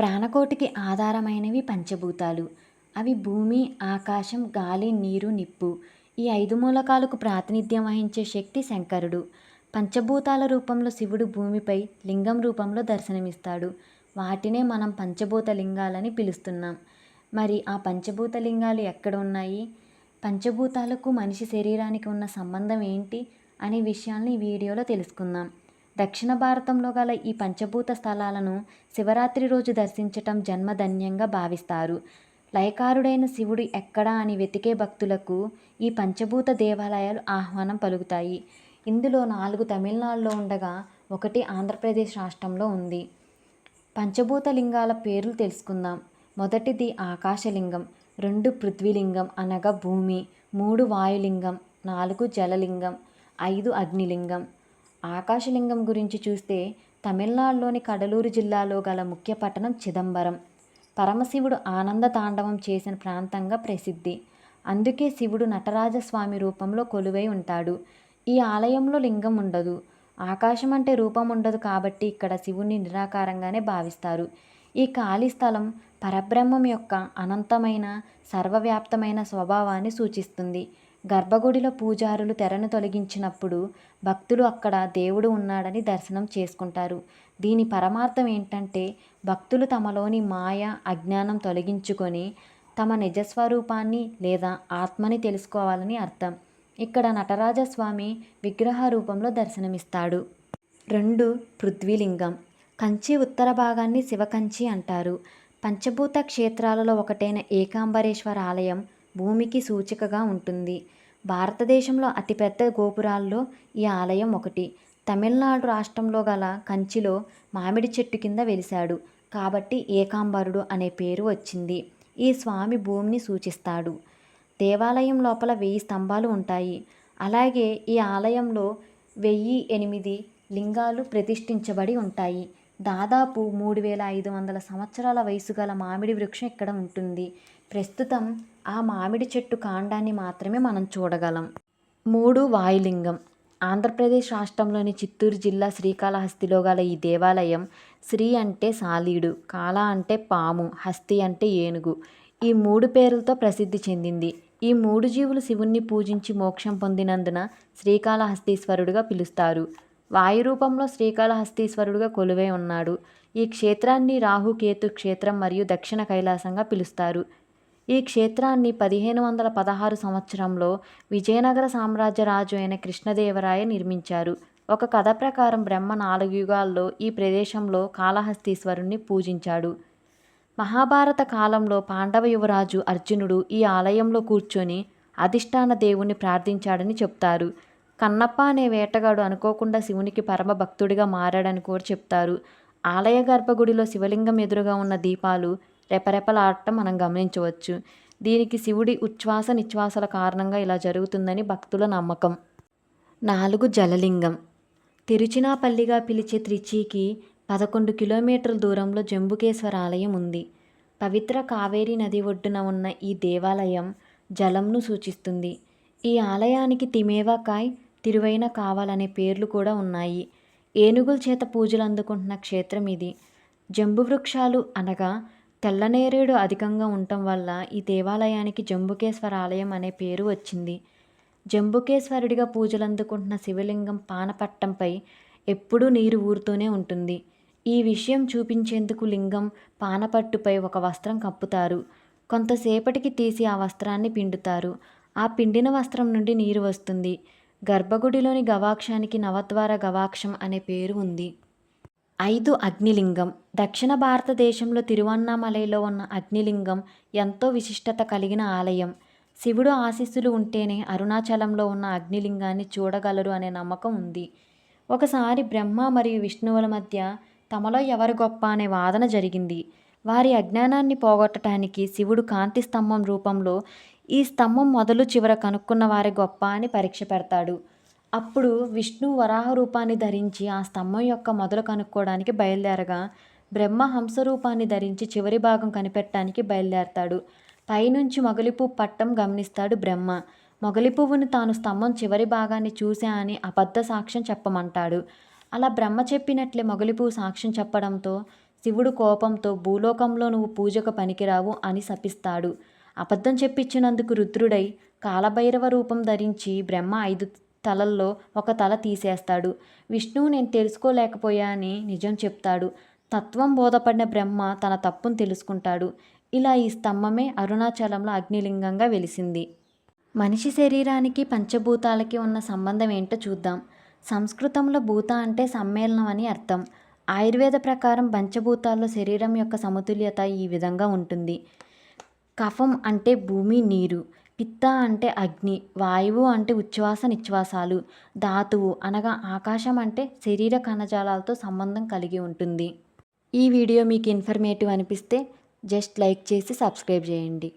ప్రాణకోటికి ఆధారమైనవి పంచభూతాలు. అవి భూమి ఆకాశం గాలి నీరు నిప్పు. ఈ ఐదు మూలకాలకు ప్రాతినిధ్యం వహించే శక్తి శంకరుడు. పంచభూతాల రూపంలో శివుడు భూమిపై లింగం రూపంలో దర్శనమిస్తాడు. వాటినే మనం పంచభూత లింగాలని పిలుస్తున్నాం. మరి ఆ పంచభూత లింగాలు ఎక్కడ ఉన్నాయి? పంచభూతాలకు మనిషి శరీరానికి ఉన్న సంబంధం ఏంటి? అనే విషయాల్ని ఈ వీడియోలో తెలుసుకుందాం. దక్షిణ భారతంలో గల ఈ పంచభూత స్థలాలను శివరాత్రి రోజు దర్శించటం జన్మధన్యంగా భావిస్తారు. లయకారుడైన శివుడు ఎక్కడా అని వెతికే భక్తులకు ఈ పంచభూత దేవాలయాలు ఆహ్వానం పలుకుతాయి. ఇందులో నాలుగు తమిళనాడులో ఉండగా ఒకటి ఆంధ్రప్రదేశ్ రాష్ట్రంలో ఉంది. పంచభూత లింగాల పేర్లు తెలుసుకుందాం. మొదటిది ఆకాశలింగం రెండు పృథ్వీలింగం అనగా భూమి మూడు వాయులింగం నాలుగు జలలింగం ఐదు అగ్నిలింగం. ఆకాశలింగం గురించి చూస్తే తమిళనాడులోని కడలూరు జిల్లాలో గల ముఖ్య పట్టణం చిదంబరం. పరమశివుడు ఆనంద తాండవం చేసిన ప్రాంతంగా ప్రసిద్ధి. అందుకే శివుడు నటరాజస్వామి రూపంలో కొలువై ఉంటాడు. ఈ ఆలయంలో లింగం ఉండదు. ఆకాశం అంటే రూపం ఉండదు కాబట్టి ఇక్కడ శివుణ్ణి నిరాకారంగానే భావిస్తారు. ఈ ఖాళీ స్థలం పరబ్రహ్మం యొక్క అనంతమైన సర్వవ్యాప్తమైన స్వభావాన్ని సూచిస్తుంది. గర్భగుడిలో పూజారులు తెరను తొలగించినప్పుడు భక్తులు అక్కడ దేవుడు ఉన్నాడని దర్శనం చేసుకుంటారు. దీని పరమార్థం ఏంటంటే భక్తులు తమలోని మాయ అజ్ఞానం తొలగించుకొని తమ నిజస్వరూపాన్ని లేదా ఆత్మని తెలుసుకోవాలని అర్థం. ఇక్కడ నటరాజస్వామి విగ్రహ రూపంలో దర్శనమిస్తాడు. రెండు పృథ్వీలింగం. కంచి ఉత్తర భాగాన్ని శివకంచి అంటారు. పంచభూత క్షేత్రాలలో ఒకటైన ఏకాంబరేశ్వర ఆలయం భూమికి సూచికగా ఉంటుంది. భారతదేశంలో అతిపెద్ద గోపురాల్లో ఈ ఆలయం ఒకటి. తమిళనాడు రాష్ట్రంలో గల కంచిలో మామిడి చెట్టు కింద వెలిశాడు. కాబట్టి ఏకాంబరుడు అనే పేరు వచ్చింది. ఈ స్వామి భూమిని సూచిస్తాడు. దేవాలయం లోపల వెయ్యి స్తంభాలు ఉంటాయి. అలాగే ఈ ఆలయంలో వెయ్యి ఎనిమిది లింగాలు ప్రతిష్ఠించబడి ఉంటాయి. దాదాపు మూడు వేల ఐదు వందల సంవత్సరాల వయసు గల మామిడి వృక్షం ఇక్కడ ఉంటుంది. ప్రస్తుతం ఆ మామిడి చెట్టు కాండాన్ని మాత్రమే మనం చూడగలం. మూడు వాయులింగం. ఆంధ్రప్రదేశ్ రాష్ట్రంలోని చిత్తూరు జిల్లా శ్రీకాళహస్తిలో గల ఈ దేవాలయం శ్రీ అంటే సాలీడు కాళ అంటే పాము హస్తి అంటే ఏనుగు. ఈ మూడు పేర్లతో ప్రసిద్ధి చెందింది. ఈ మూడు జీవులు శివుణ్ణి పూజించి మోక్షం పొందినందున శ్రీకాళహస్తీశ్వరుడుగా పిలుస్తారు. వాయు రూపంలో శ్రీకాళహస్తీశ్వరుడుగా కొలువై ఉన్నాడు. ఈ క్షేత్రాన్ని రాహుకేతు క్షేత్రం మరియు దక్షిణ కైలాసంగా పిలుస్తారు. ఈ క్షేత్రాన్ని పదిహేను వందల పదహారు సంవత్సరంలో విజయనగర సామ్రాజ్య రాజు అయిన కృష్ణదేవరాయ నిర్మించారు. ఒక కథ ప్రకారం బ్రహ్మ నాలుగు యుగాల్లో ఈ ప్రదేశంలో కాళహస్తీశ్వరుణ్ణి పూజించాడు. మహాభారత కాలంలో పాండవ యువరాజు అర్జునుడు ఈ ఆలయంలో కూర్చొని అధిష్టాన దేవుణ్ణి ప్రార్థించాడని చెప్తారు. కన్నప్ప అనే వేటగాడు అనుకోకుండా శివునికి పరమ భక్తుడిగా మారాడని కూడా చెప్తారు. ఆలయ గర్భగుడిలో శివలింగం ఎదురుగా ఉన్న దీపాలు రెపరెపలాడటం మనం గమనించవచ్చు. దీనికి శివుడి ఉచ్ఛ్వాస నిశ్వాసల కారణంగా ఇలా జరుగుతుందని భక్తుల నమ్మకం. నాలుగు జలలింగం. తిరుచినాపల్లిగా పిలిచే త్రిచికి పదకొండు కిలోమీటర్ల దూరంలో జంబుకేశ్వర ఆలయం ఉంది. పవిత్ర కావేరీ నది ఒడ్డున ఉన్న ఈ దేవాలయం జలంను సూచిస్తుంది. ఈ ఆలయానికి తిమేవాకాయ్ తిరువైన కావాలనే పేర్లు కూడా ఉన్నాయి. ఏనుగుల చేత పూజలు అందుకుంటున్న క్షేత్రం ఇది. జంబు వృక్షాలు అనగా తెల్లనేరేడు అధికంగా ఉండటం వల్ల ఈ దేవాలయానికి జంబుకేశ్వర ఆలయం అనే పేరు వచ్చింది. జంబుకేశ్వరుడిగా పూజలు అందుకుంటున్న శివలింగం పానపట్టంపై ఎప్పుడూ నీరు ఊరుతూనే ఉంటుంది. ఈ విషయం చూపించేందుకు లింగం పానపట్టుపై ఒక వస్త్రం కప్పుతారు. కొంతసేపటికి తీసి ఆ వస్త్రాన్ని పిండుతారు. ఆ పిండిన వస్త్రం నుండి నీరు వస్తుంది. గర్భగుడిలోని గవాక్షానికి నవద్వార గవాక్షం అనే పేరు ఉంది. ఐదు అగ్నిలింగం. దక్షిణ భారతదేశంలో తిరువన్నామలైలో ఉన్న అగ్నిలింగం ఎంతో విశిష్టత కలిగిన ఆలయం. శివుడు ఆశీస్సులు ఉంటేనే అరుణాచలంలో ఉన్న అగ్నిలింగాన్ని చూడగలరు అనే నమ్మకం ఉంది. ఒకసారి బ్రహ్మ మరియు విష్ణువుల మధ్య తమలో ఎవరు గొప్ప అనే వాదన జరిగింది. వారి అజ్ఞానాన్ని పోగొట్టడానికి శివుడు కాంతి స్తంభం రూపంలో ఈ స్తంభం మొదలు చివర కనుక్కున్న వారి గొప్ప అని పరీక్ష పెడతాడు. అప్పుడు విష్ణు వరాహ రూపాన్ని ధరించి ఆ స్తంభం యొక్క మొదలు కనుక్కోవడానికి బయలుదేరగా బ్రహ్మ హంస రూపాన్ని ధరించి చివరి భాగం కనిపెట్టడానికి బయలుదేరతాడు. పైనుంచి మొగలిపువ్వు పట్టం గమనిస్తాడు బ్రహ్మ. మొగలి పువ్వును తాను స్తంభం చివరి భాగాన్ని చూశా అని అబద్ధ సాక్ష్యం చెప్పమంటాడు. అలా బ్రహ్మ చెప్పినట్లే మొగలి పువ్వు సాక్ష్యం చెప్పడంతో శివుడు కోపంతో భూలోకంలో నువ్వు పూజకు పనికిరావు అని శపిస్తాడు. అబద్ధం చెప్పించినందుకు రుద్రుడై కాలభైరవ రూపం ధరించి బ్రహ్మ ఐదు తలల్లో ఒక తల తీసేస్తాడు. విష్ణువు నేను తెలుసుకోలేకపోయా అని నిజం చెప్తాడు. తత్వం బోధపడిన బ్రహ్మ తన తప్పును తెలుసుకుంటాడు. ఇలా ఈ స్తంభమే అరుణాచలంలో అగ్నిలింగంగా వెలిసింది. మనిషి శరీరానికి పంచభూతాలకి ఉన్న సంబంధం ఏంటో చూద్దాం. సంస్కృతంలో భూత అంటే సమ్మేళనం అని అర్థం. ఆయుర్వేద ప్రకారం పంచభూతాల్లో శరీరం యొక్క సమతుల్యత ఈ విధంగా ఉంటుంది. కఫం అంటే భూమి నీరు. పిత్త అంటే అగ్ని వాయువు అంటే ఉచ్ఛ్వాస నిశ్వాసాలు. ధాతువు అనగా ఆకాశం అంటే శరీర కణజాలాలతో సంబంధం కలిగి ఉంటుంది. ఈ వీడియో మీకు ఇన్ఫర్మేటివ్ అనిపిస్తే జస్ట్ లైక్ చేసి సబ్స్క్రైబ్ చేయండి.